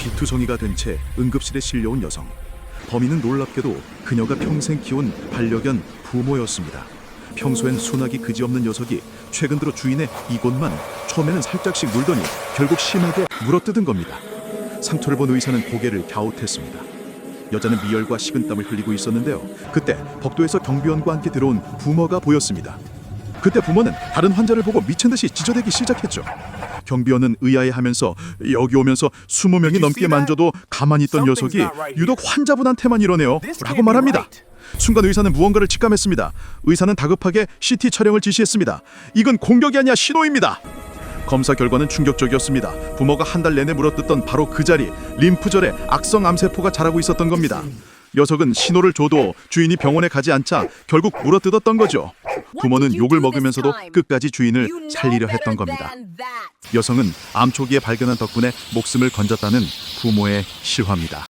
피투성이가 된 채 응급실에 실려온 여성. 범인은 놀랍게도 그녀가 평생 키운 반려견 부모였습니다. 평소엔 순하기 그지없는 녀석이 최근 들어 주인의 이곳만 처음에는 살짝씩 물더니 결국 심하게 물어뜯은 겁니다. 상처를 본 의사는 고개를 갸웃했습니다. 여자는 미열과 식은땀을 흘리고 있었는데요. 그때 복도에서 경비원과 함께 들어온 부모가 보였습니다. 그때 부모는 다른 환자를 보고 미친 듯이 지저대기 시작했죠. 경비원은 의아해하면서 여기 오면서 20명이 넘게 만져도 가만히 있던 녀석이 유독 환자분한테만 이러네요. 라고 말합니다. 순간 의사는 무언가를 직감했습니다. 의사는 다급하게 CT 촬영을 지시했습니다. 이건 공격이 아니야 신호입니다. 검사 결과는 충격적이었습니다. 부모가 한 달 내내 물어뜯던 바로 그 자리 림프절에 악성 암세포가 자라고 있었던 겁니다. 녀석은 신호를 줘도 주인이 병원에 가지 않자 결국 물어뜯었던 거죠. 부모는 욕을 먹으면서도 끝까지 주인을 살리려 했던 겁니다. 여성은 암 초기에 발견한 덕분에 목숨을 건졌다는 부모의 실화입니다.